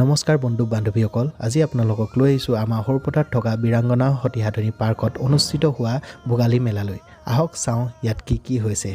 নমস্কাৰ বন্ধু বান্ধৱীসকল আজি আপোনালোকক লৈ আহিছোঁ আমাৰ সৰুপথাৰত থকা বীৰাংগনা সতিসাধনী পাৰ্কত অনুষ্ঠিত হোৱা ভোগালী মেলালৈ। আহক চাওঁ ইয়াত কি কি হৈছে।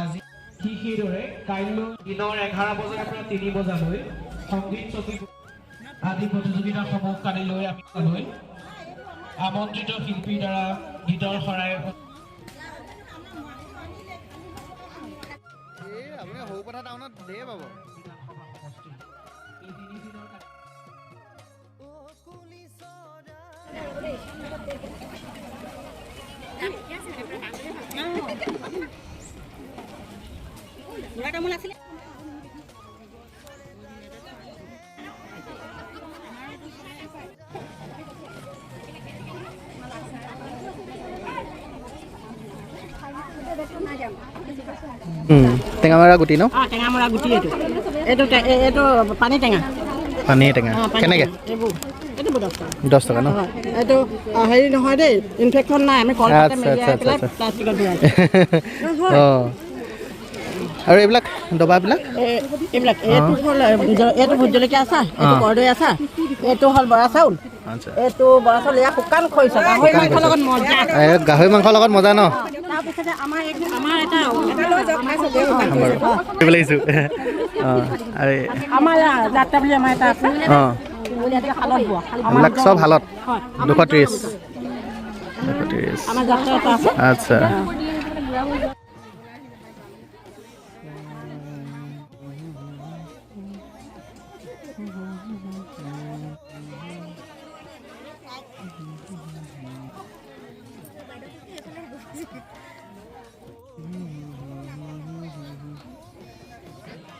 আজি ঠিক সেইদৰে কাইলৈ দিনৰ এঘাৰ বজাৰ পৰা তিনি বজালৈ সংগীত ছবি আদি প্ৰতিযোগিতাসমূহ কালিলৈ আমি লৈ আমন্ত্ৰিত শিল্পীৰ দ্বাৰা গীতৰ শৰাই এই আপুনি সৰুপথাৰ টাউনত ধেৰ পাব। তামোল আছিলে? টেঙামৰা গুটি ন? টেঙামৰা গুটি এইটো। এইটো এইটো পানী টেঙা। পানী টেঙা। কেনেকৈ? দহ টকা ন? এইটো হেৰি নহয় দেই ইনফেকশ্যন নাই। আমি কলপাতে আচ্ছা, আচ্ছা, পেলাই আচ্ছা। প্লাষ্টিকত অঁ। আৰু এইবিলাক ডবাবিলাক এই- এইবিলাক এইটো হ'ল এইটো ভোট জলকীয়া আচাৰ এইটো। কৰ্দৈ আচাৰ এইটো হ'ল বৰা চাউল। আচ্ছা। এইটো বৰা চাউল এয়া শুকান খৰিচা গাহৰি মাংসৰ লগত মজা। গাহৰি মাংসৰ লগত মজা ন? এইটো আমাৰ এটা এটা লৈ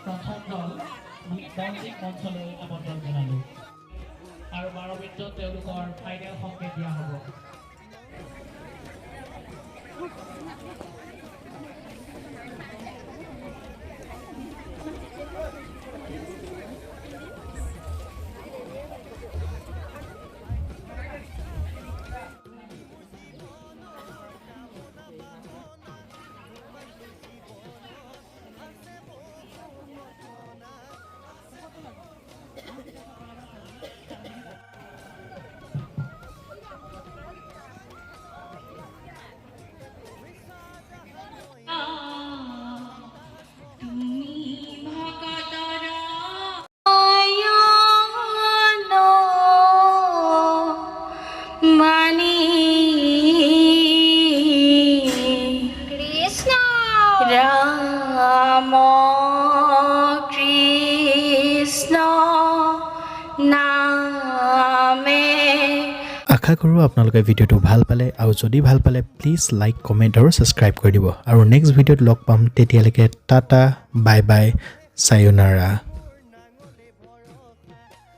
প্ৰথম দল ডান্সিং মঞ্চলৈ আমন্ত্ৰণ জনালোঁ। আৰু বাৰ মিনিটত তেওঁলোকৰ ফাইনেল সংকেত দিয়া হ'ব। নামে। আশা কৰোঁ আপোনালোকে ভিডিঅ'টো ভালো পালে আৰু যদি ভালো পালে প্লিজ লাইক কমেণ্ট আৰু ছাবস্ক্ৰাইব কৰি দিব। আৰু নেক্সট ভিডিঅ'ত লগ পাম তেতিয়ালৈকে টাটা বাই বাই চায়োনাৰা